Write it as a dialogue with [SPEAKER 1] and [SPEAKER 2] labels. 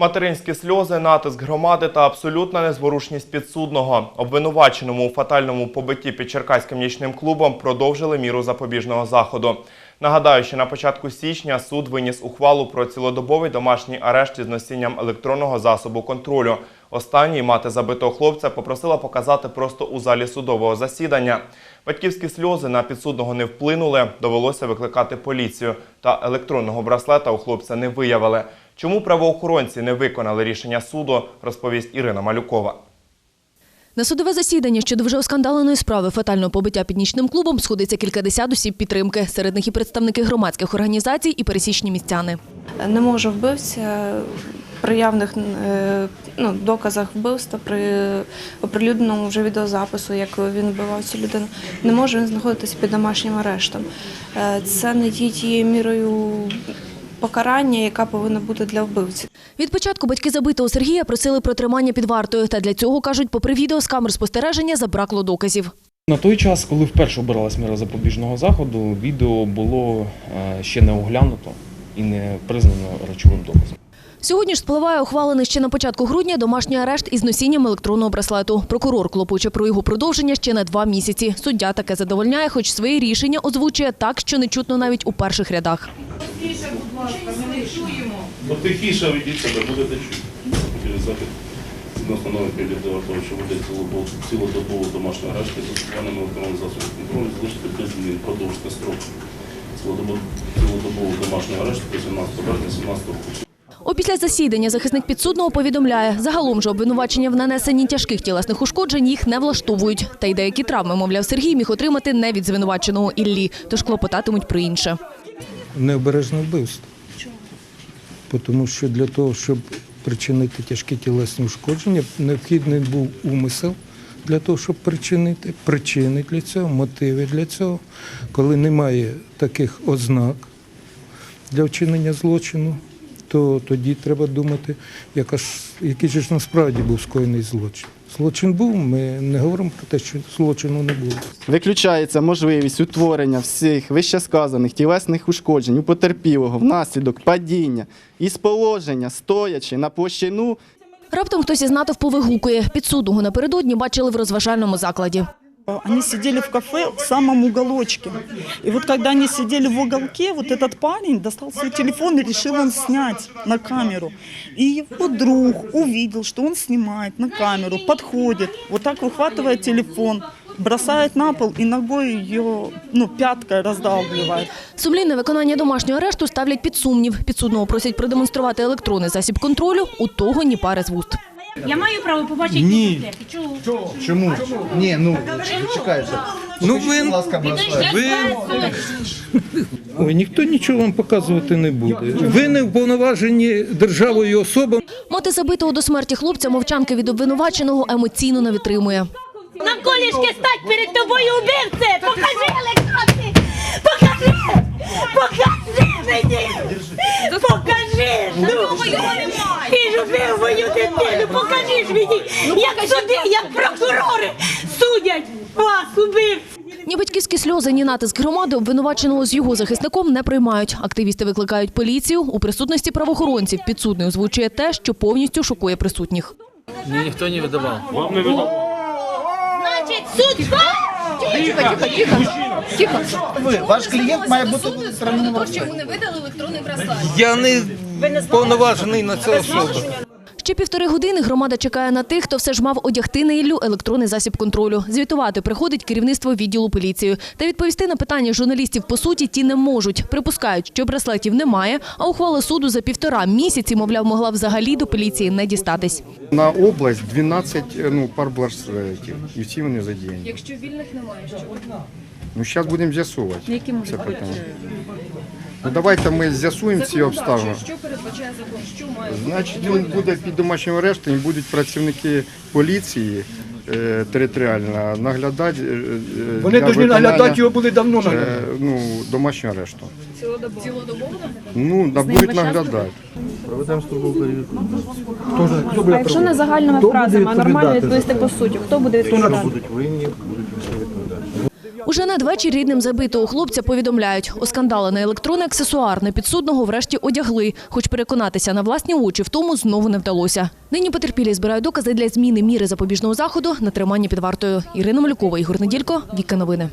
[SPEAKER 1] Материнські сльози, натиск громади та абсолютна незворушність підсудного. Обвинуваченому у фатальному побитті під Черкаським нічним клубом продовжили міру запобіжного заходу. Нагадаю, що на початку січня суд виніс ухвалу про цілодобовий домашній арешт із носінням електронного засобу контролю. Останній мати забитого хлопця попросила показати просто у залі судового засідання. Батьківські сльози на підсудного не вплинули, довелося викликати поліцію. Та електронного браслета у хлопця не виявили. Чому правоохоронці не виконали рішення суду, розповість Ірина Малюкова.
[SPEAKER 2] На судове засідання щодо вже оскандаленої справи фатального побиття під нічним клубом сходиться кількадесят осіб підтримки. Серед них і представники громадських організацій, і пересічні містяни.
[SPEAKER 3] Не може вбивця при явних е, ну, доказах вбивства, при оприлюдненому вже відеозапису, як він вбивав цю людину, не може він знаходитися під домашнім арештом. Е, Це не є тією мірою покарання, яка повинна бути для вбивці.
[SPEAKER 2] Від початку батьки забитого Сергія просили про тримання під вартою. Та для цього, кажуть, попри відео з камер спостереження забракло доказів.
[SPEAKER 4] На той час, коли вперше обиралась міра запобіжного заходу, відео було е, ще не оглянуто і не признано речовим доказом.
[SPEAKER 2] Сьогодні ж спливає ухвалений ще на початку грудня домашній арешт із носінням електронного браслету. Прокурор клопоче про його продовження ще на два місяці. Суддя таке задовольняє, хоч свої рішення озвучує так, що не чутно навіть у перших рядах.
[SPEAKER 5] Ну, тихіше ведіть себе, будете чути. Через захід відносно нових підліт до того, що буде цілодобово- цілодобово домашнього арешту з застосуванням електронних засобів контролю, залишити без змін, продовжити строк цілодобово- домашнього арешту до 17 березня 17 року.
[SPEAKER 2] Опісля засідання захисник підсудного повідомляє, загалом же обвинувачення в нанесенні тяжких тілесних ушкоджень їх не влаштовують. Та й деякі травми, мовляв, Сергій міг отримати не від звинуваченого Іллі, тож клопотатимуть про інше.
[SPEAKER 6] необережне вбивство. Чому? Тому що для того, щоб причинити тяжкі тілесні ушкодження, необхідний був умисел для того, щоб причинити, причини для цього, мотиви для цього. Коли немає таких ознак для вчинення злочину, то тоді треба думати, яка ж, який же ж насправді був скоєний злочин. Злочин був, ми не говоримо про те, що злочину не було.
[SPEAKER 7] Виключається можливість утворення всіх вищесказаних тілесних ушкоджень у потерпілого внаслідок падіння із положення, стоячи на площину
[SPEAKER 2] Раптом хтось із натовпу вигукує. Підсудного напередодні бачили в розважальному закладі.
[SPEAKER 8] Они сидели в кафе в самом уголочке. И вот когда они сидели в уголке, вот этот парень достал свой телефон и решил он снять на камеру. И его друг увидел, что он снимает на камеру, подходит, вот так выхватывает телефон, бросает на пол и ногой ее, ну, пяткой раздалбливает.
[SPEAKER 2] Сумлінне виконання домашнього арешту ставлять під сумнів. Підсудного просять продемонструвати електронний засіб контролю, у того ні пари з вуст.
[SPEAKER 9] Я маю право побачити
[SPEAKER 10] Ні.
[SPEAKER 9] ці цифри. Чого?
[SPEAKER 10] Чому? Ні, ну чекайте.
[SPEAKER 6] Ну, ви,
[SPEAKER 10] Будь ласка, браслет.
[SPEAKER 6] ви... Ой, ніхто нічого вам показувати не буде. Ви не вповноважені державою особами.
[SPEAKER 2] Мати забитого до смерті хлопця мовчанки від обвинуваченого емоційно не витримує.
[SPEAKER 9] На колішки стать перед тобою убивце! Ж мені! Як суди, як прокурори судять вас, убивців!
[SPEAKER 2] Ні батьківські сльози, ні натиск громади обвинуваченого з його захисником не приймають. Активісти викликають поліцію. У присутності правоохоронців підсудний озвучує те, що повністю шокує присутніх.
[SPEAKER 11] Ні, ніхто не видавав.
[SPEAKER 9] Значить, суд
[SPEAKER 10] Ви, ваш клієнт має бути в електронному
[SPEAKER 6] Я не повноважений на це особа.
[SPEAKER 2] Ще півтори години громада чекає на тих, хто все ж мав одягти на Іллю електронний засіб контролю. Звітувати приходить керівництво відділу поліції. Та відповісти на питання журналістів по суті ті не можуть. Припускають, що браслетів немає, а ухвала суду за півтора місяці, мовляв, могла взагалі до поліції не дістатись.
[SPEAKER 12] На область 12 ну, пар браслетів. І всі вони задіяні.
[SPEAKER 9] Якщо вільних немає, що?
[SPEAKER 12] Ну, зараз будемо з'ясувати це питання. Ну, давайте ми з'ясуємо ці обставини.
[SPEAKER 9] Передбачає закон? Що має?
[SPEAKER 12] Значить, він буде під домашнім арештом, і будуть працівники поліції е, територіально наглядати. е, е,
[SPEAKER 10] Вони
[SPEAKER 12] для
[SPEAKER 10] повинні
[SPEAKER 12] виконання,
[SPEAKER 10] наглядати його були давно
[SPEAKER 12] е,
[SPEAKER 10] наглядати.
[SPEAKER 12] ну, домашнього арешту.
[SPEAKER 9] Цілодобово?
[SPEAKER 12] Ну, да, будуть наглядати.
[SPEAKER 3] А якщо не загальними фразами, а нормально відповісти по суті, хто буде відповідати?
[SPEAKER 2] Уже надвечір рідним забитого хлопця повідомляють, оскандалений електронний аксесуар непідсудного врешті одягли, хоч переконатися на власні очі в тому знову не вдалося. Нині потерпілі збирають докази для зміни міри запобіжного заходу на тримання під вартою. Ірина Малюкова, Ігор Неділько, Віка Новини.